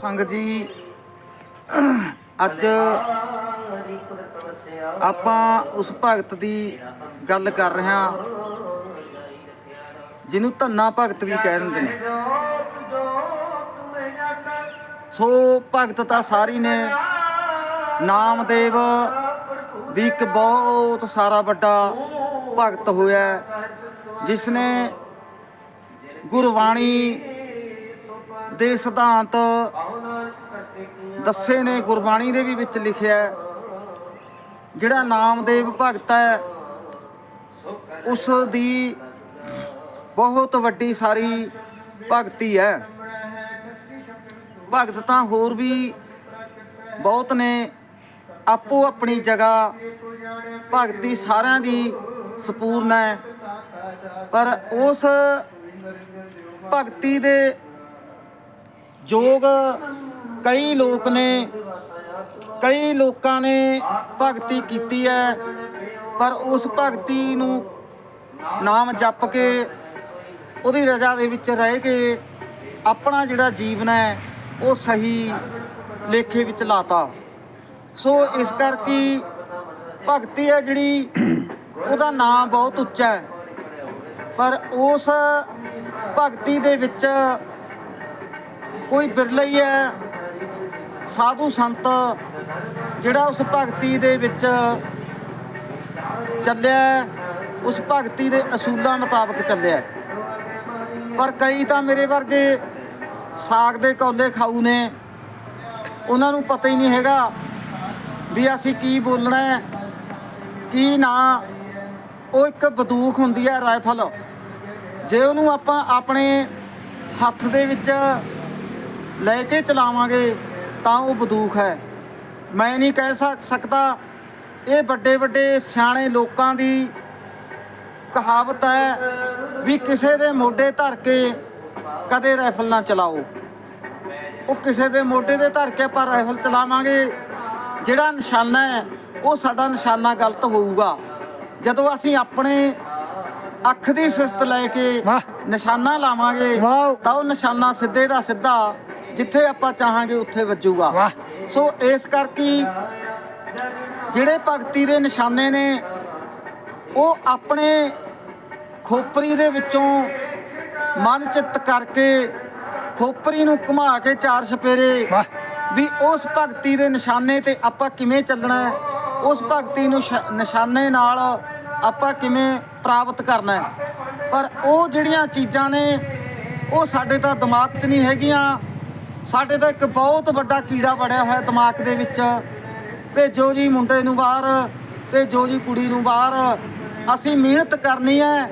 ਸੰਗਤ ਜੀ, ਅੱਜ ਆਪਾਂ ਉਸ ਭਗਤ ਦੀ ਗੱਲ ਕਰ ਰਹੇ ਹਾਂ, ਜਿਹਨੂੰ ਧੰਨਾ ਭਗਤ ਵੀ ਕਹਿ ਦਿੰਦੇ ਨੇ। ਸੋ ਭਗਤ ਤਾਂ ਸਾਰੀ ਨੇ, ਨਾਮਦੇਵ ਵੀ ਇੱਕ ਬਹੁਤ ਸਾਰਾ ਵੱਡਾ ਭਗਤ ਹੋਇਆ ਜਿਸ ਨੇ ਗੁਰਬਾਣੀ ਦੇ ਸਿਧਾਂਤ ਦੱਸੇ ਨੇ, ਗੁਰਬਾਣੀ ਦੇ ਵੀ ਵਿੱਚ ਲਿਖਿਆ ਜਿਹੜਾ ਨਾਮਦੇਵ ਭਗਤ ਹੈ ਉਸ ਦੀ ਬਹੁਤ ਵੱਡੀ ਸਾਰੀ ਭਗਤੀ ਹੈ। ਭਗਤ ਤਾਂ ਹੋਰ ਵੀ ਬਹੁਤ ਨੇ। ਆਪੋ ਆਪਣੀ ਜਗ੍ਹਾ ਭਗਤੀ ਸਾਰਿਆਂ ਦੀ ਸਪੂਰਨ ਹੈ। ਪਰ ਉਸ ਭਗਤੀ ਦੇ ਯੋਗ ਕਈ ਲੋਕ ਨੇ, ਕਈ ਲੋਕਾਂ ਨੇ ਭਗਤੀ ਕੀਤੀ ਹੈ, ਪਰ ਉਸ ਭਗਤੀ ਨੂੰ ਨਾਮ ਜਪ ਕੇ ਉਹਦੀ ਰਜ਼ਾ ਦੇ ਵਿੱਚ ਰਹਿ ਕੇ ਆਪਣਾ ਜਿਹੜਾ ਜੀਵਨ ਹੈ, ਉਹ ਸਹੀ ਲੇਖੇ ਵਿੱਚ ਲਾਤਾ। ਸੋ ਇਸ ਕਰਕੇ ਭਗਤੀ ਹੈ ਜਿਹੜੀ, ਉਹਦਾ ਨਾਮ ਬਹੁਤ ਉੱਚਾ ਹੈ। ਪਰ ਉਸ ਭਗਤੀ ਦੇ ਵਿੱਚ ਕੋਈ ਬਿਰਲਾ ਹੀ ਹੈ ਸਾਧੂ ਸੰਤ, ਜਿਹੜਾ ਉਸ ਭਗਤੀ ਦੇ ਵਿੱਚ ਚੱਲਿਆ ਉਸ ਭਗਤੀ ਦੇ ਅਸੂਲਾਂ ਮੁਤਾਬਕ ਚੱਲਿਆ ਪਰ ਕਈ ਤਾਂ ਮੇਰੇ ਵਰਗੇ ਸਾਗ ਦੇ ਕੌਲੇ ਖਾਊ ਨੇ, ਉਹਨਾਂ ਨੂੰ ਪਤਾ ਹੀ ਨਹੀਂ ਹੈਗਾ ਵੀ ਅਸੀਂ ਕੀ ਬੋਲਣਾ ਹੈ, ਕੀ ਨਾ। ਉਹ ਇੱਕ ਬੰਦੂਕ ਹੁੰਦੀ ਹੈ ਰਾਈਫਲ। ਜੇ ਉਹਨੂੰ ਆਪਾਂ ਆਪਣੇ ਹੱਥ ਦੇ ਵਿੱਚ ਲੈ ਕੇ ਚਲਾਵਾਂਗੇ ਤਾਂ ਉਹ ਬੰਦੂਕ ਹੈ ਮੈਂ ਨਹੀਂ ਕਹਿ ਸਕ- ਸਕਦਾ ਇਹ ਵੱਡੇ ਵੱਡੇ ਸਿਆਣੇ ਲੋਕਾਂ ਦੀ ਕਹਾਵਤ ਹੈ ਵੀ ਕਿਸੇ ਦੇ ਮੋਢੇ ਧਰ ਕੇ ਕਦੇ ਰਾਈਫਲ ਨਾ ਚਲਾਓ ਉਹ ਕਿਸੇ ਦੇ ਮੋਢੇ ਤੇ ਧਰ ਕੇ ਆਪਾਂ ਰਾਈਫਲ ਚਲਾਵਾਂਗੇ ਜਿਹੜਾ ਨਿਸ਼ਾਨਾ ਹੈ ਉਹ ਸਾਡਾ ਨਿਸ਼ਾਨਾ ਗਲਤ ਹੋਊਗਾ ਜਦੋਂ ਅਸੀਂ ਆਪਣੇ ਅੱਖ ਦੀ ਸਿਸਤ ਲੈ ਕੇ। ਨਿਸ਼ਾਨਾ ਲਾਵਾਂਗੇ। ਤਾਂ ਉਹ ਨਿਸ਼ਾਨਾ ਸਿੱਧੇ ਦਾ ਸਿੱਧਾ ਜਿੱਥੇ ਆਪਾਂ ਚਾਹਾਂਗੇ ਉੱਥੇ ਵੱਜੂਗਾ ਵਾਹ। ਸੋ ਇਸ ਕਰਕੇ ਜਿਹੜੇ ਭਗਤੀ ਦੇ ਨਿਸ਼ਾਨੇ ਨੇ ਉਹ ਆਪਣੇ ਖੋਪਰੀ ਦੇ ਵਿੱਚੋਂ ਮਨ ਚਿੱਤ ਕਰਕੇ ਖੋਪਰੀ ਨੂੰ ਘੁਮਾ ਕੇ ਚਾਰ ਛਪੇਰੇ ਵਾਹ। ਵੀ ਉਸ ਭਗਤੀ ਦੇ ਨਿਸ਼ਾਨੇ ਤੇ ਆਪਾਂ ਕਿਵੇਂ ਚੱਲਣਾ ਹੈ ਉਸ ਭਗਤੀ ਨੂੰ ਸ਼- ਨਿਸ਼ਾਨੇ ਨਾਲ ਆਪਾਂ ਕਿਵੇਂ ਪ੍ਰਾਪਤ ਕਰਨਾ ਹੈ ਪਰ ਉਹ ਜਿਹੜੀਆਂ ਚੀਜ਼ਾਂ ਨੇ ਉਹ ਸਾਡੇ ਤਾਂ ਦਿਮਾਗ 'ਚ ਨਹੀਂ ਹੈਗੀਆਂ ਸਾਡੇ ਤਾਂ ਇੱਕ ਬਹੁਤ ਵੱਡਾ ਕੀੜਾ ਵੜਿਆ ਹੋਇਆ ਦਿਮਾਗ ਦੇ ਵਿੱਚ। ਭੇਜੋ ਜੀ ਮੁੰਡੇ ਨੂੰ ਬਾਹਰ ਭੇਜੋ ਜੀ ਕੁੜੀ ਨੂੰ ਬਾਹਰ। ਅਸੀਂ ਮਿਹਨਤ ਕਰਨੀ ਹੈ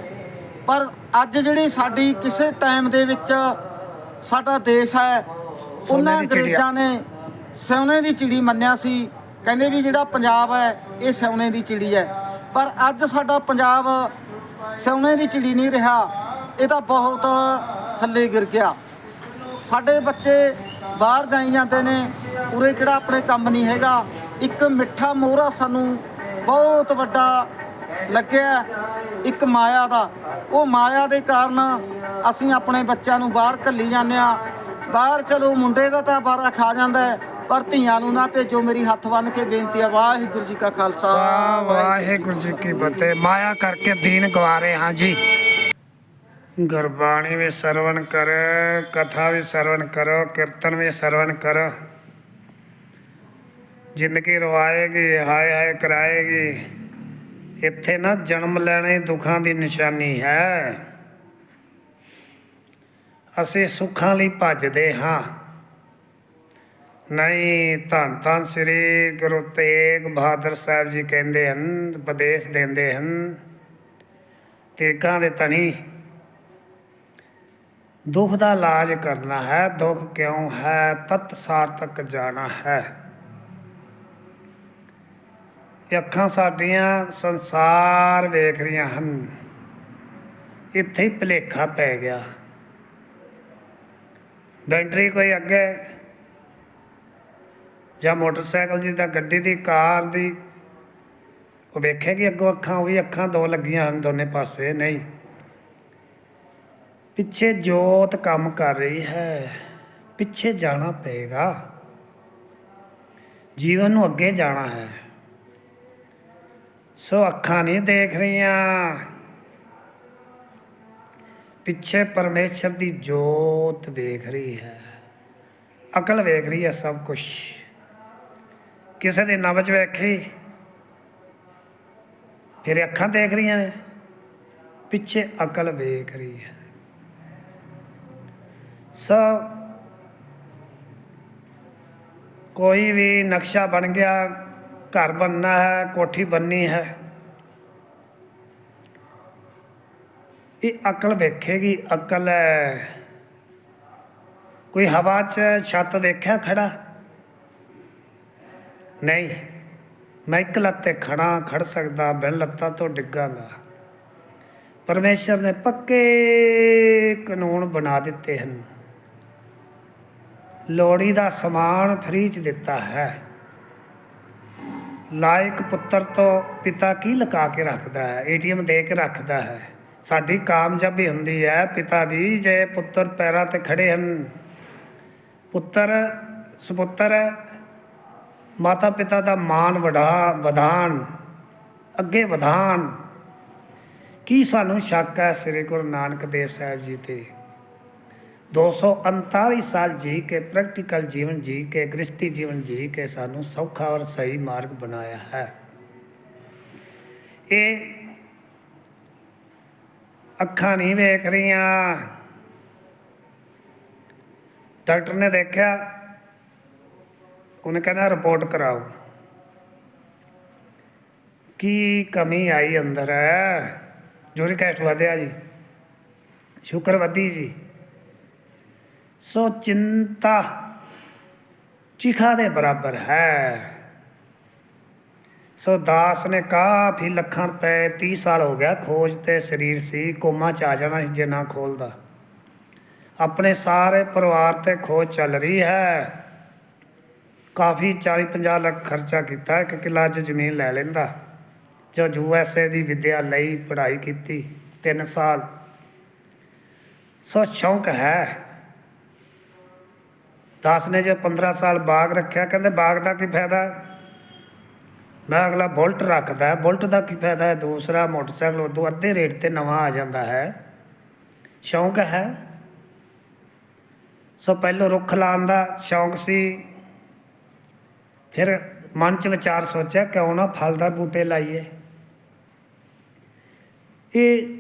ਪਰ ਅੱਜ ਜਿਹੜੀ ਸਾਡੀ ਕਿਸੇ ਟਾਈਮ ਦੇ ਵਿੱਚ ਸਾਡਾ ਦੇਸ਼ ਹੈ ਉਹਨਾਂ। ਅੰਗਰੇਜ਼ਾਂ ਨੇ ਸੋਨੇ ਦੀ ਚਿੜੀ ਮੰਨਿਆ ਸੀ। ਕਹਿੰਦੇ ਵੀ ਜਿਹੜਾ ਪੰਜਾਬ ਹੈ ਇਹ ਸੋਨੇ ਦੀ ਚਿੜੀ ਹੈ। ਪਰ ਅੱਜ ਸਾਡਾ ਪੰਜਾਬ ਸੋਨੇ ਦੀ ਚਿੜੀ ਨਹੀਂ ਰਿਹਾ ਇਹ ਤਾਂ ਬਹੁਤ ਥੱਲੇ ਗਿਰ ਗਿਆ। ਸਾਡੇ ਬੱਚੇ ਬਾਹਰ ਜਾਈ ਜਾਂਦੇ ਨੇ ਉਰੇ ਕਿਹੜਾ ਆਪਣੇ ਕੰਮ ਨਹੀਂ ਹੈਗਾ। ਇੱਕ ਮਿੱਠਾ ਮੋਹਰਾ ਸਾਨੂੰ ਬਹੁਤ ਵੱਡਾ ਲੱਗਿਆ ਇੱਕ ਮਾਇਆ ਦਾ। ਉਹ ਮਾਇਆ ਦੇ ਕਾਰਨ ਅਸੀਂ ਆਪਣੇ ਬੱਚਿਆਂ ਨੂੰ ਬਾਹਰ ਘੱਲੀ ਜਾਂਦੇ ਆ ਬਾਹਰ ਚਲੋ ਮੁੰਡੇ ਦਾ ਤਾਂ ਬਾਰਾ ਖਾ ਜਾਂਦਾ ਪਰ ਧੀਆਂ ਨੂੰ ਨਾ ਭੇਜੋ ਮੇਰੀ ਹੱਥ ਬੰਨ ਕੇ ਬੇਨਤੀ ਹੈ ਵਾਹਿਗੁਰੂ ਜੀ ਕਾ ਖਾਲਸਾ ਵਾਹਿਗੁਰੂ ਜੀ ਕੀ ਫਤਿਹ। ਮਾਇਆ ਕਰਕੇ ਦੀਨ ਗਵਾਰੇ ਹਾਂ ਜੀ। ਗੁਰਬਾਣੀ ਵੀ ਸਰਵਣ ਕਰ, ਕਥਾ ਵੀ ਸਰਵਣ ਕਰੋ, ਕੀਰਤਨ ਵੀ ਸਰਵਣ ਕਰੋ। ਜ਼ਿੰਦਗੀ ਰਵਾਏਗੀ, ਹਾਏ ਹਾਏ ਕਰਾਏਗੀ, ਇੱਥੇ ਨਾ ਜਨਮ ਲੈਣਾ ਹੀ ਦੁੱਖਾਂ ਦੀ ਨਿਸ਼ਾਨੀ ਹੈ। ਅਸੀਂ ਸੁੱਖਾਂ ਲਈ ਭੱਜਦੇ ਹਾਂ। ਨਹੀਂ ਧੰਨ ਧੰਨ ਸ੍ਰੀ ਗੁਰੂ ਤੇਗ ਬਹਾਦਰ ਸਾਹਿਬ ਜੀ ਕਹਿੰਦੇ ਹਨ, ਉਪਦੇਸ਼ ਦਿੰਦੇ ਹਨ, ਤੇਗਾਂ ਦੇ ਤਣੀ ਦੁੱਖ ਦਾ ਇਲਾਜ ਕਰਨਾ ਹੈ, ਦੁੱਖ ਕਿਉਂ ਹੈ ਤਤਸਾਰ ਤੱਕ ਜਾਣਾ ਹੈ। ਇਹ ਅੱਖਾਂ ਸਾਡੀਆਂ ਸੰਸਾਰ ਵੇਖ ਰਹੀਆਂ ਹਨ। ਇੱਥੇ ਹੀ ਭੁਲੇਖਾ ਪੈ ਗਿਆ। ਬੈਟਰੀ ਕੋਈ ਅੱਗੇ ਜਾਂ ਮੋਟਰਸਾਈਕਲ ਦੀ ਤਾਂ ਗੱਡੀ ਦੀ, ਕਾਰ ਦੀ, ਉਹ ਵੇਖੇ ਕਿ ਅੱਗੋਂ ਅੱਖਾਂ, ਉਹ ਵੀ ਅੱਖਾਂ ਦੋ ਲੱਗੀਆਂ ਹਨ ਦੋਨੇ ਪਾਸੇ, ਨਹੀਂ। ਪਿੱਛੇ ਜੋਤ ਕੰਮ ਕਰ ਰਹੀ ਹੈ, ਪਿੱਛੇ ਜਾਣਾ ਪਏਗਾ। ਜੀਵਨ ਨੂੰ ਅੱਗੇ ਜਾਣਾ ਹੈ। ਸੋ ਅੱਖਾਂ ਨਹੀਂ ਦੇਖ ਰਹੀਆਂ। ਪਿੱਛੇ ਪਰਮੇਸ਼ਰ ਦੀ ਜੋਤ ਵੇਖ ਰਹੀ ਹੈ। ਅਕਲ ਵੇਖ ਰਹੀ ਹੈ ਸਭ ਕੁਝ ਕਿਸੇ ਦੇ ਨਬਜ ਵੇਖੇ। ਫਿਰ ਅੱਖਾਂ ਦੇਖ ਰਹੀਆਂ ਨੇ। ਪਿੱਛੇ ਅਕਲ ਵੇਖ ਰਹੀ ਹੈ। ਸੋ ਕੋਈ ਵੀ ਨਕਸ਼ਾ ਬਣ ਗਿਆ, ਘਰ ਬਣਨਾ ਹੈ, ਕੋਠੀ ਬਣਨੀ ਹੈ। ਇਹ ਅਕਲ ਵੇਖੇਗੀ, ਅਕਲ ਹੈ ਕੋਈ ਹਵਾ 'ਚ ਛੱਤ ਦੇਖਿਆ ਖੜਾ? ਨਹੀਂ, ਮੈਂ ਇੱਕ ਲੱਤ ਤੇ ਖੜਾ ਖੜ ਸਕਦਾ, ਬਿਨ ਲੱਤਾਂ ਤੋਂ ਡਿੱਗਾਂਗਾ। ਪਰਮੇਸ਼ਰ ਨੇ ਪੱਕੇ ਕਾਨੂੰਨ ਬਣਾ ਦਿੱਤੇ ਹਨ। ਲੋੜੀ ਦਾ ਸਮਾਨ ਫ੍ਰੀ ਚ ਦਿੱਤਾ ਹੈ। ਲਾਇਕ ਪੁੱਤਰ ਤੋਂ ਪਿਤਾ ਕੀ ਲੁਕਾ ਕੇ ਰੱਖਦਾ ਹੈ? ਏਟੀਐਮ ਦੇ ਕੇ ਰੱਖਦਾ ਹੈ। ਸਾਡੀ ਕਾਮਯਾਬੀ ਹੁੰਦੀ ਹੈ। ਪਿਤਾ ਦੀ ਜੇ ਪੁੱਤਰ ਪੈਰਾਂ ਤੇ ਖੜੇ ਹਨ। ਪੁੱਤਰ, ਸੁਪੁੱਤਰ ਮਾਤਾ ਪਿਤਾ ਦਾ ਮਾਨ ਵਡਾ ਵਧਾਨ ਅੱਗੇ ਵਧਾਨ ਕੀ ਸਾਨੂੰ ਸ਼ੱਕ ਹੈ ਸ੍ਰੀ ਗੁਰੂ ਨਾਨਕ ਦੇਵ ਸਾਹਿਬ ਜੀ ਤੇ? 239 ਸਾਲ ਜੀ ਕੇ ਪ੍ਰੈਕਟੀਕਲ ਜੀਵਨ ਜੀ ਕੇ ਗ੍ਰਸਤੀ ਜੀਵਨ ਜੀ ਕੇ ਸਾਨੂੰ ਸੌਖਾ ਔਰ ਸਹੀ ਮਾਰਗ ਬਣਾਇਆ ਹੈ। ਇਹ ਅੱਖਾਂ ਨਹੀਂ ਵੇਖ ਰਹੀਆਂ। ਡਾਕਟਰ ਨੇ ਦੇਖਿਆ, ਉਹਨੇ ਕਹਿੰਦਾ ਰਿਪੋਰਟ ਕਰਾਓ। ਕੀ ਕਮੀ ਆਈ ਅੰਦਰ ਹੈ? ਜੋਰਿਕ ਐਸਿਡ ਵਧਿਆ ਜੀ। ਸ਼ੁਕਰ ਵਧੀ ਜੀ। ਸੋ ਚਿੰਤਾ ਚਿਖਾ ਦੇ ਬਰਾਬਰ ਹੈ। ਸੋ ਦਾਸ ਨੇ ਕਾਫੀ ਲੱਖਾਂ ਰੁਪਏ 30 ਸਾਲ ਹੋ ਗਿਆ ਖੋਜ ਤੇ ਸਰੀਰ ਸੀ, ਕੋਮਾ ਚ ਆ ਜਾਣਾ ਸੀ ਜੇ ਨਾ ਖੋਲਦਾ। ਆਪਣੇ ਸਾਰੇ ਪਰਿਵਾਰ ਤੇ ਖੋਜ ਚੱਲ ਰਹੀ ਹੈ। ਕਾਫੀ 40 50 ਲੱਖ ਖਰਚਾ ਕੀਤਾ, ਇੱਕ ਕਿੱਲਾ 'ਚ ਜ਼ਮੀਨ ਲੈ ਲੈਂਦਾ। ਜੋ ਯੂ ਐਸ ਏ ਦੀ ਵਿਦਿਆ ਲਈ ਪੜ੍ਹਾਈ ਕੀਤੀ 3 ਸਾਲ। ਸੋ ਸ਼ੌਂਕ ਹੈ। ਦਾਸ ਨੇ ਜੇ 15 ਸਾਲ ਬਾਗ ਰੱਖਿਆ, ਕਹਿੰਦੇ ਬਾਗ ਦਾ ਕੀ ਫਾਇਦਾ? ਮੈਂ ਅਗਲਾ ਬੁਲਟ ਰੱਖਦਾ, ਬੁਲਟ ਦਾ ਕੀ ਫਾਇਦਾ ਹੈ? ਦੂਸਰਾ ਮੋਟਰਸਾਈਕਲ, ਉਦੋਂ ਅੱਧੇ ਰੇਟ ਤੇ ਨਵਾਂ ਆ ਜਾਂਦਾ ਹੈ। ਸ਼ੌਂਕ ਹੈ? ਸੋ ਪਹਿਲੋਂ ਰੁੱਖ ਲਾਉਣ ਦਾ ਸ਼ੌਂਕ ਸੀ। ਫਿਰ ਮਨ ਚ ਵਿਚਾਰ ਸੋਚਿਆ, ਕਿਉਂ ਨਾ ਫਲਦਾਰ ਬੂਟੇ ਲਾਈਏ। ਇਹ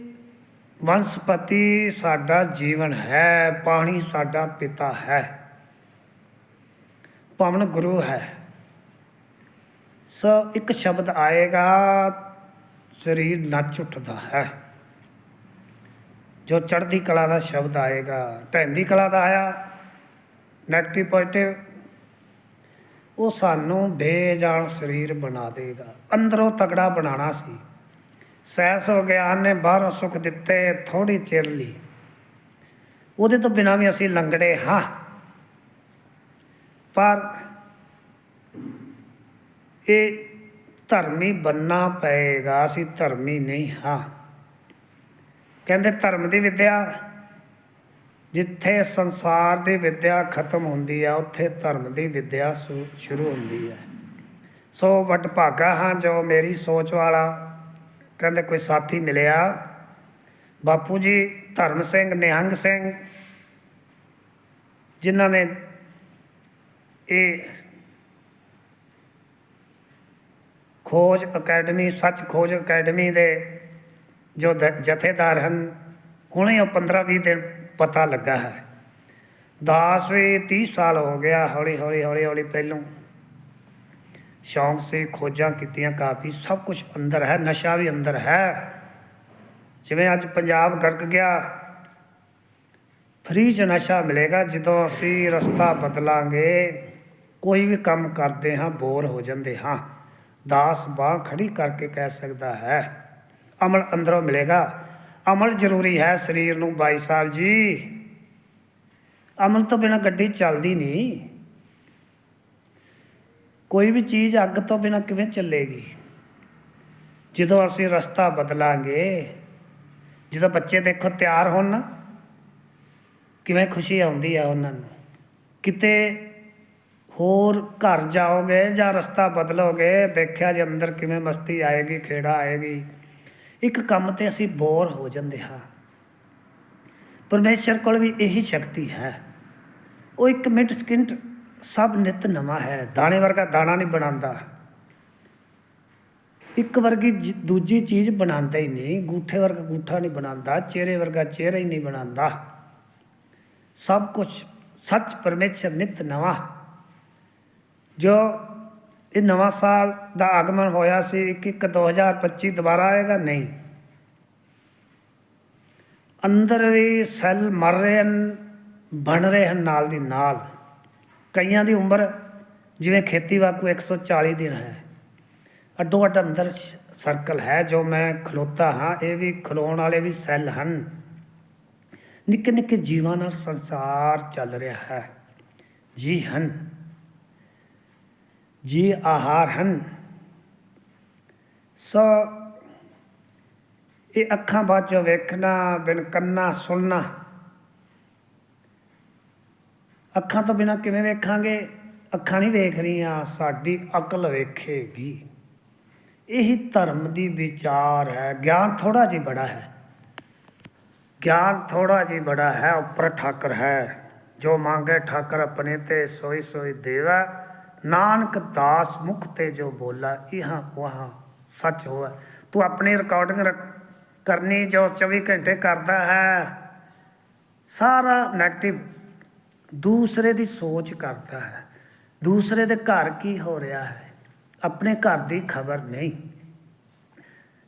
ਵੰਸਪਤੀ ਸਾਡਾ ਜੀਵਨ ਹੈ, ਪਾਣੀ ਸਾਡਾ ਪਿਤਾ ਹੈ। ਪਵਨ ਗੁਰੂ ਹੈ। ਸੋ ਇੱਕ ਸ਼ਬਦ ਆਏਗਾ, ਸਰੀਰ ਨੱਚ ਉੱਠਦਾ ਹੈ। ਜੋ ਚੜ੍ਹਦੀ ਕਲਾ ਦਾ ਸ਼ਬਦ ਆਏਗਾ, ਢਹਿੰਦੀ ਕਲਾ ਦਾ ਆਇਆ ਨੈਗੇਟਿਵ ਪੋਜ਼ਿਟਿਵ ਉਹ ਸਾਨੂੰ ਬੇਜਾਨ ਸਰੀਰ ਬਣਾ ਦੇਗਾ। ਅੰਦਰੋਂ ਤਗੜਾ ਬਣਾਉਣਾ ਸੀ। ਸੈਸ ਹੋ ਗਿਆਨ ਨੇ ਬਾਹਰੋਂ ਸੁੱਖ ਦਿੱਤੇ ਥੋੜੀ ਚਿਰ ਲਈ। ਉਹਦੇ ਤੋਂ ਬਿਨਾਂ ਵੀ ਅਸੀਂ ਲੰਗੜੇ ਹਾਂ। ਪਰ ਇਹ ਧਰਮੀ ਬੰਨਾ ਪਏਗਾ, ਅਸੀਂ ਧਰਮੀ ਨਹੀਂ ਹਾਂ। ਕਹਿੰਦੇ ਧਰਮ ਦੀ ਵਿਦਿਆ, ਜਿੱਥੇ ਸੰਸਾਰ ਦੀ ਵਿਦਿਆ ਖਤਮ ਹੁੰਦੀ ਆ, ਉੱਥੇ ਧਰਮ ਦੀ ਵਿਦਿਆ ਸ਼ੁ- ਸ਼ੁਰੂ ਹੁੰਦੀ ਹੈ ਸੋ ਵਡਭਾਗਾ ਹਾਂ ਜੋ ਮੇਰੀ ਸੋਚ ਵਾਲਾ। ਕਹਿੰਦੇ ਕੋਈ ਸਾਥੀ ਮਿਲਿਆ? ਬਾਪੂ ਜੀ, ਧਰਮ ਸਿੰਘ, ਨਿਹੰਗ ਸਿੰਘ, ਜਿਨ੍ਹਾਂ ਨੇ ਇਹ ਖੋਜ ਅਕੈਡਮੀ, ਸੱਚ ਖੋਜ ਅਕੈਡਮੀ ਦੇ ਜੋ ਜਥੇਦਾਰ ਹਨ, ਹੁਣੇ ਉਹ 15 20 ਦਿਨ ਪਤਾ ਲੱਗਾ ਹੈ। ਦਾਸ ਵੀ 30 ਸਾਲ ਹੋ ਗਿਆ, ਹੌਲੀ ਹੌਲੀ ਹੌਲੀ ਹੌਲੀ ਪਹਿਲੋਂ। ਸ਼ੌਂਕ ਸੇ, ਖੋਜਾਂ ਕੀਤੀਆਂ ਕਾਫੀ, ਸਭ ਕੁਝ ਅੰਦਰ ਹੈ, ਨਸ਼ਾ ਵੀ ਅੰਦਰ ਹੈ। ਜਿਵੇਂ ਅੱਜ ਪੰਜਾਬ ਗਰਕ ਗਿਆ, ਫ੍ਰੀ ਚ ਨਸ਼ਾ ਮਿਲੇਗਾ, ਜਦੋਂ ਅਸੀਂ ਰਸਤਾ ਬਦਲਾਂਗੇ ਕੋਈ ਵੀ ਕੰਮ ਕਰਦੇ ਹਾਂ, ਬੋਰ ਹੋ ਜਾਂਦੇ ਹਾਂ। ਦਾਸ ਬਾਹ ਖੜੀ ਕਰਕੇ ਕਹਿ ਸਕਦਾ ਹੈ, ਅਮਲ ਅੰਦਰੋਂ ਮਿਲੇਗਾ। ਅਮਲ ਜ਼ਰੂਰੀ ਹੈ ਸਰੀਰ ਨੂੰ, ਬਾਈ ਸਾਹਿਬ ਜੀ। ਅਮਲ ਤੋਂ ਬਿਨਾ ਗੱਡੀ ਚੱਲਦੀ ਨਹੀਂ। ਕੋਈ ਵੀ ਚੀਜ਼ ਅੱਗ ਤੋਂ ਬਿਨਾ ਕਿਵੇਂ ਚੱਲੇਗੀ? ਜਦੋਂ ਅਸੀਂ ਰਸਤਾ ਬਦਲਾਂਗੇ, ਜਦੋਂ ਬੱਚੇ ਦੇਖੋ ਤਿਆਰ ਹੋਣ ਨਾ, ਕਿਵੇਂ ਖੁਸ਼ੀ ਆਉਂਦੀ ਆ ਉਹਨਾਂ ਨੂੰ। ਕਿਤੇ ਹੋਰ ਘਰ ਜਾਓਗੇ ਜਾਂ ਰਸਤਾ ਬਦਲੋਗੇ, ਦੇਖਿਆ ਜੇ ਅੰਦਰ ਕਿਵੇਂ ਮਸਤੀ ਆਏਗੀ, ਖੇੜਾ ਆਏਗੀ। ਇੱਕ ਕੰਮ ਤੇ ਅਸੀਂ ਬੋਰ ਹੋ ਜਾਂਦੇ ਹਾਂ। ਪਰਮੇਸ਼ਰ ਕੋਲ ਵੀ ਇਹੀ ਸ਼ਕਤੀ ਹੈ। ਉਹ ਇੱਕ ਮਿੰਟ ਸਕਿੰਟ ਸਭ ਨਿਤ ਨਵਾਂ ਹੈ। ਦਾਣੇ ਵਰਗਾ ਦਾਣਾ ਨਹੀਂ ਬਣਾਉਂਦਾ। ਇੱਕ ਵਰਗੀ ਜ- ਦੂਜੀ ਚੀਜ਼ ਬਣਾਉਂਦਾ ਹੀ ਨਹੀਂ। ਗੂਠੇ ਵਰਗਾ ਗੂਠਾ ਨਹੀਂ ਬਣਾਉਂਦਾ। ਚਿਹਰੇ ਵਰਗਾ ਚਿਹਰਾ ਹੀ ਨਹੀਂ ਬਣਾਉਂਦਾ। ਸਭ ਕੁਝ ਸੱਚ ਪਰਮੇਸ਼ਰ ਨਿਤ ਨਵਾਂ ਜੋ ਇਹ ਨਵਾਂ ਸਾਲ ਦਾ ਆਗਮਨ ਹੋਇਆ ਸੀ 1 2025 ਦੁਬਾਰਾ ਆਏਗਾ? ਨਹੀਂ। ਅੰਦਰ ਵੀ ਸੈੱਲ ਮਰ ਰਹੇ ਹਨ, ਬਣ ਰਹੇ ਹਨ ਨਾਲ ਦੀ ਨਾਲ। ਕਈਆਂ ਦੀ ਉਮਰ ਜਿਵੇਂ ਖੇਤੀ ਵਾਕੂ 140 ਦਿਨ ਹੈ। ਅੱਡੋ ਅੱਡ ਅੰਦਰ ਸਰਕਲ ਹੈ ਜੋ ਮੈਂ ਖਲੋਤਾ ਹਾਂ, ਇਹ ਵੀ ਖਲੋਣ ਵਾਲੇ ਵੀ ਸੈੱਲ ਹਨ। ਨਿੱਕੇ ਨਿੱਕੇ ਜੀਵਾਂ ਨਾਲ ਸੰਸਾਰ ਚੱਲ ਰਿਹਾ ਹੈ। ਜੀ ਹਨ। ਜੀ ਆਹਾਰ ਹਨ। ਸੋ, ਇਹ ਅੱਖਾਂ ਬਾਝੋਂ ਵੇਖਣਾ, ਬਿਨ ਕੰਨਾਂ ਸੁਣਨਾ। ਅੱਖਾਂ ਤੋਂ ਬਿਨਾ ਕਿਵੇਂ ਵੇਖਾਂਗੇ? ਅੱਖਾਂ ਨਹੀਂ ਵੇਖ ਰਹੀਆਂ, ਸਾਡੀ ਅਕਲ ਵੇਖੇਗੀ। ਇਹੀ ਧਰਮ ਦੀ ਵਿਚਾਰ ਹੈ। ਗਿਆਨ ਥੋੜਾ ਜਿਹਾ ਬੜਾ ਹੈ। ਗਿਆਨ ਥੋੜਾ ਜਿਹਾ ਬੜਾ ਹੈ, ਉੱਪਰ ਠਾਕਰ ਹੈ। ਜੋ ਮੰਗੇ ਠਾਕਰ ਆਪਣੇ ਤੇ ਸੋਈ ਸੋਈ ਦੇਵਾ। ਨਾਨਕ ਦਾਸ ਮੁਖ ਤੇ ਜੋ ਬੋਲਾ, ਇਹਾਂ ਵਹਾਂ ਸੱਚ ਹੋਆ ਤੂੰ ਆਪਣੀ ਰਿਕਾਰਡਿੰਗ ਕਰਨੀ ਜੋ 24 ਘੰਟੇ ਕਰਦਾ ਹੈ। ਸਾਰਾ 네ਗੇਟਿਵ ਦੂਸਰੇ ਦੀ ਸੋਚ ਕਰਦਾ ਹੈ। ਦੂਸਰੇ ਦੇ ਘਰ ਕੀ ਹੋ ਰਿਹਾ ਹੈ? ਆਪਣੇ ਘਰ ਦੀ ਖਬਰ ਨਹੀਂ।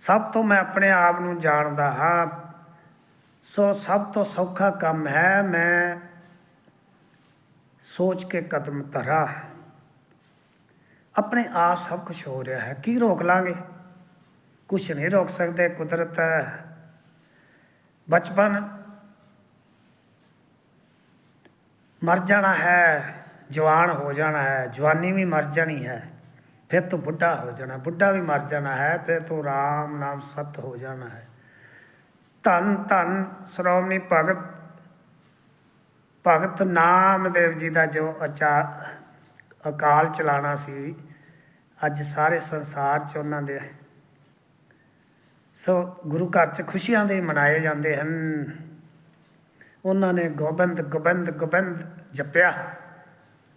ਸਭ ਤੋਂ ਮੈਂ ਆਪਣੇ ਆਪ ਨੂੰ ਜਾਣਦਾ ਹਾਂ। ਸੋ ਸਭ ਤੋਂ ਸੌਖਾ ਕੰਮ ਹੈ ਮੈਂ ਸੋਚ ਕੇ ਕਦਮ ਧਰਾਂ। ਆਪਣੇ ਆਪ ਸਭ ਕੁਝ ਹੋ ਰਿਹਾ ਹੈ। ਕੀ ਰੋਕ ਲਾਂਗੇ? ਕੁਝ ਨਹੀਂ ਰੋਕ ਸਕਦੇ, ਕੁਦਰਤ ਬਚਪਨ ਮਰ ਜਾਣਾ ਹੈ, ਜਵਾਨ ਹੋ ਜਾਣਾ ਹੈ, ਜਵਾਨੀ ਵੀ ਮਰ ਜਾਣੀ ਹੈ, ਫਿਰ ਤੂੰ ਬੁੱਢਾ ਹੋ ਜਾਣਾ, ਬੁੱਢਾ ਵੀ ਮਰ ਜਾਣਾ ਹੈ, ਫਿਰ ਤੂੰ ਰਾਮ ਨਾਮ ਸਤ ਹੋ ਜਾਣਾ ਹੈ। ਧੰਨ ਧੰਨ ਸ਼੍ਰੋਮਣੀ ਭਗਤ ਭਗਤ ਨਾਮਦੇਵ ਜੀ ਦਾ ਜੋ ਅਚਾਰ ਅਕਾਲ ਚਲਾਣਾ ਸੀ। ਅੱਜ ਸਾਰੇ ਸੰਸਾਰ 'ਚ ਉਹਨਾਂ ਦੇ ਸੋ ਗੁਰੂ ਘਰ 'ਚ ਖੁਸ਼ੀਆਂ ਦੇ ਮਨਾਏ ਜਾਂਦੇ ਹਨ। ਉਹਨਾਂ ਨੇ ਗੋਬਿੰਦ ਗੋਬਿੰਦ ਗੋਬਿੰਦ ਜਪਿਆ।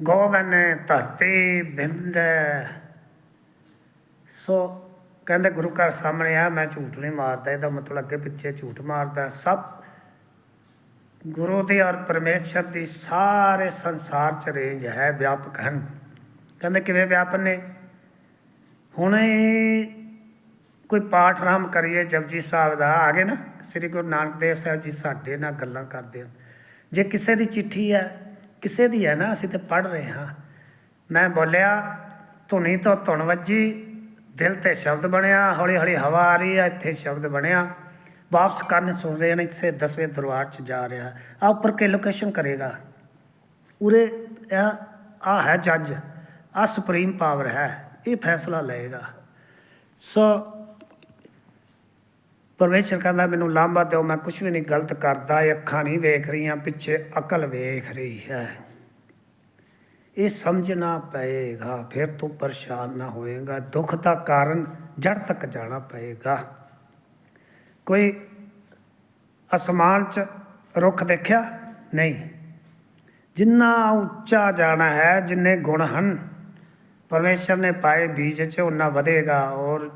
ਗੋਬਿੰਦ ਧਰਤੀ ਬਿੰਦ। ਸੋ ਕਹਿੰਦੇ ਗੁਰੂ ਘਰ ਸਾਹਮਣੇ ਆ, ਮੈਂ ਝੂਠ ਨਹੀਂ ਮਾਰਦਾ, ਇਹਦਾ ਮਤਲਬ ਅੱਗੇ ਪਿੱਛੇ ਝੂਠ ਮਾਰਦਾ, ਸਭ ਗੁਰੂ ਦੇ ਔਰ ਪਰਮੇਸ਼ਰ ਦੀ ਸਾਰੇ ਸੰਸਾਰ ਚ ਰੇਂਜ ਹੈ ਵਿਆਪਕ ਹਨ। ਕਹਿੰਦੇ ਕਿਵੇਂ ਵਿਆਪਨ ਨੇ? ਹੁਣ ਕੋਈ ਪਾਠ ਰਾਮ ਕਰੀਏ ਜਪਜੀ ਸਾਹਿਬ ਦਾ, ਆ ਗਏ ਨਾ, ਸ੍ਰੀ ਗੁਰੂ ਨਾਨਕ ਦੇਵ ਸਾਹਿਬ ਜੀ ਸਾਡੇ ਨਾਲ ਗੱਲਾਂ ਕਰਦੇ ਹਨ ਜੇ ਕਿਸੇ ਦੀ ਚਿੱਠੀ ਹੈ, ਕਿਸੇ ਦੀ ਹੈ ਨਾ, ਅਸੀਂ ਤੇ ਪੜ੍ਹ ਰਹੇ ਹਾਂ। ਮੈਂ ਬੋਲਿਆ, ਧੁਨੀ ਤੋਂ ਧੁਨ ਵੱਜੀ, ਦਿਲ ਤੇ ਸ਼ਬਦ ਬਣਿਆ ਹੌਲੀ ਹੌਲੀ ਹਵਾ ਆ ਰਹੀ ਹੈ, ਇੱਥੇ ਸ਼ਬਦ ਬਣਿਆ। ਵਾਪਸ ਕੰਨ ਸੁਣ ਰਹੇ ਨੇ ਇੱਥੇ ਦਸਵੇਂ ਦਰਬਾਰ ਚ ਜਾ ਰਿਹਾ। ਆ ਉੱਪਰ ਕੇ ਲੋਕੇਸ਼ਨ ਕਰੇਗਾ। ਉਰੇ ਇਹ ਆ ਹੈ ਜੱਜ। ਆ ਸੁਪਰੀਮ ਪਾਵਰ ਹੈ। ਇਹ ਫੈਸਲਾ ਲਏਗਾ। ਸੋ ਪਰਮੇਸ਼ਰ ਕਹਿੰਦਾ, ਮੈਨੂੰ ਲਾਂਭਾ ਦਿਓ, ਮੈਂ ਕੁਝ ਵੀ ਨਹੀਂ ਗਲਤ ਕਰਦਾ, ਇਹ ਅੱਖਾਂ ਨਹੀਂ ਵੇਖ ਰਹੀਆਂ, ਪਿੱਛੇ ਅਕਲ ਵੇਖ ਰਹੀ ਹੈ। ਇਹ ਸਮਝਣਾ ਪਏਗਾ, ਫਿਰ ਤੂੰ ਪਰੇਸ਼ਾਨ ਨਾ ਹੋਏਗਾ, ਦੁੱਖ ਦਾ ਕਾਰਨ ਜੜ ਤੱਕ ਜਾਣਾ ਪਏਗਾ। ਕੋਈ ਅਸਮਾਨ 'ਚ ਰੁੱਖ ਦੇਖਿਆ? ਨਹੀਂ। ਜਿੰਨਾ ਉੱਚਾ ਜਾਣਾ ਹੈ, ਜਿੰਨੇ ਗੁਣ ਹਨ, ਪਰਮੇਸ਼ਰ ਨੇ ਪਾਏ ਬੀਜ 'ਚ ਉਹਨਾਂ ਵਧੇਗਾ ਔਰ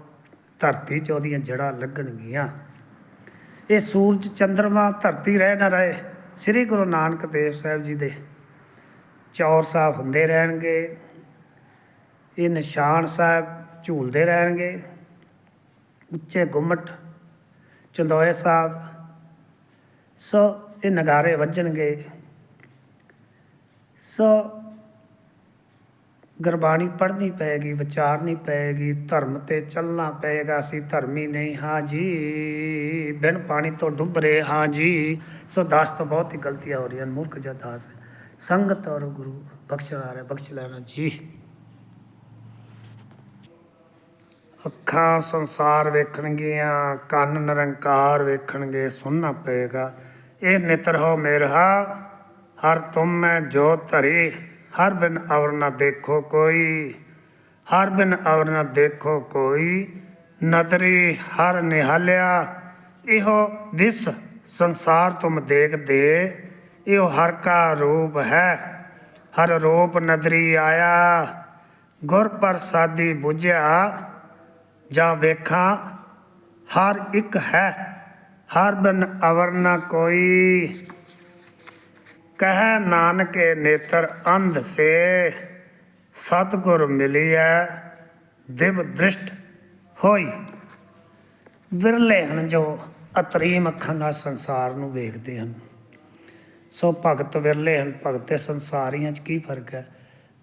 ਧਰਤੀ 'ਚ ਉਹਦੀਆਂ ਜੜ੍ਹਾਂ ਲੱਗਣਗੀਆਂ। ਇਹ ਸੂਰਜ ਚੰ드ਰਮਾ ਧਰਤੀ ਰਹਿ ਨਾ ਰਹੇ, ਸ੍ਰੀ ਗੁਰੂ ਨਾਨਕ ਦੇਵ ਸਾਹਿਬ ਜੀ ਦੇ ਚੌਰ ਸਾਹਿਬ ਹੁੰਦੇ ਰਹਿਣਗੇ। ਇਹ ਨਿਸ਼ਾਨ ਸਾਹਿਬ ਝੂਲਦੇ ਰਹਿਣਗੇ। ਉੱਚੇ ਗੁੰਮਟ ਚੰਦੋਏ ਸਾਹਿਬ, ਸੋ ਇਹ ਨਗਾਰੇ ਵੱਜਣਗੇ। ਸੋ ਗੁਰਬਾਣੀ ਪੜ੍ਹਨੀ ਪਏਗੀ, ਵਿਚਾਰਨੀ ਪਏਗੀ, ਧਰਮ ਤੇ ਚੱਲਣਾ ਪਏਗਾ, ਅਸੀਂ ਧਰਮੀ ਨਹੀਂ, ਹਾਂ ਜੀ। ਬਿਨ ਪਾਣੀ ਤੋਂ ਡੁੱਬ ਰਹੇ, ਹਾਂ ਜੀ। ਸੋ ਦਾਸ ਤੋਂ ਬਹੁਤ ਹੀ ਗਲਤੀਆਂ ਹੋ ਰਹੀਆਂ ਮੂਰਖ ਜਿਹਾ ਦਾਸ। ਸੰਗਤ ਔਰ ਗੁਰੂ ਬਖਸ਼ਣ ਆ ਰਿਹਾ ਬਖਸ਼ ਲੈਣਾ ਜੀ। ਅੱਖਾਂ ਸੰਸਾਰ ਵੇਖਣਗੀਆਂ, ਕੰਨ ਨਿਰੰਕਾਰ ਵੇਖਣਗੇ ਸੁਣਨਾ ਪਏਗਾ। ਇਹ ਨਿਤਰ ਹੋ ਮੇਰਾ, ਹਰ ਤੁਮ ਮੈਂ ਜੋ ਧਰੀ, ਹਰ ਬਿਨ ਅਵਰ ਨਾ ਦੇਖੋ ਕੋਈ, ਹਰ ਬਿਨ ਅਵਰ ਨਾ ਦੇਖੋ ਕੋਈ, ਨਦਰੀ ਹਰ ਨਿਹਾਲਿਆ, ਇਹੋ ਵਿਸ ਸੰਸਾਰ ਤੁਮ ਦੇਖਦੇ, ਇਹੋ ਹਰ ਕਾ ਰੂਪ ਹੈ, ਹਰ ਰੂਪ ਨਦਰੀ ਆਇਆ, ਗੁਰ ਪ੍ਰਸਾਦੀ 부ਝਿਆ ਜਾਂ ਵੇਖਾਂ, ਹਰ ਇੱਕ ਹੈ, ਹਰ ਬਿਨ ਅਵਰ ਨਾ ਕੋਈ। ਕਹਿ ਨਾਨਕੇ ਨੇਤਰ ਅੰਧ ਸੇ, ਸਤਿਗੁਰ ਮਿਲਿਆ ਦਿਵ ਦ੍ਰਿਸ਼ਟ ਹੋਈ। ਵਿਰਲੇ ਹਨ ਜੋ ਅਤਰੀਮ ਅੱਖਾਂ ਨਾਲ ਸੰਸਾਰ ਨੂੰ ਵੇਖਦੇ ਹਨ। ਸੋ ਭਗਤ ਵਿਰਲੇ ਹਨ, ਭਗਤ ਤੇ ਸੰਸਾਰੀਆਂ 'ਚ ਕੀ ਫ਼ਰਕ ਹੈ?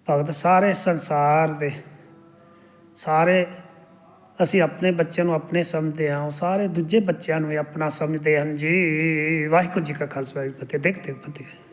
ਭਗਤ ਸਾਰੇ ਸੰਸਾਰ ਦੇ, ਸਾਰੇ ਅਸੀਂ ਆਪਣੇ ਬੱਚਿਆਂ ਨੂੰ ਆਪਣੇ ਸਮਝਦੇ ਹਾਂ, ਉਹ ਸਾਰੇ ਦੂਜੇ ਬੱਚਿਆਂ ਨੂੰ ਵੀ ਆਪਣਾ ਸਮਝਦੇ ਹਨ ਜੀ। ਵਾਹਿਗੁਰੂ ਜੀ ਕਾ ਖਾਲਸਾ, ਵਾਹਿਗੁਰੂ ਜੀ ਕੀ ਫਤਿਹ। ਦੇਖਦੇ ਫਤਿਹ।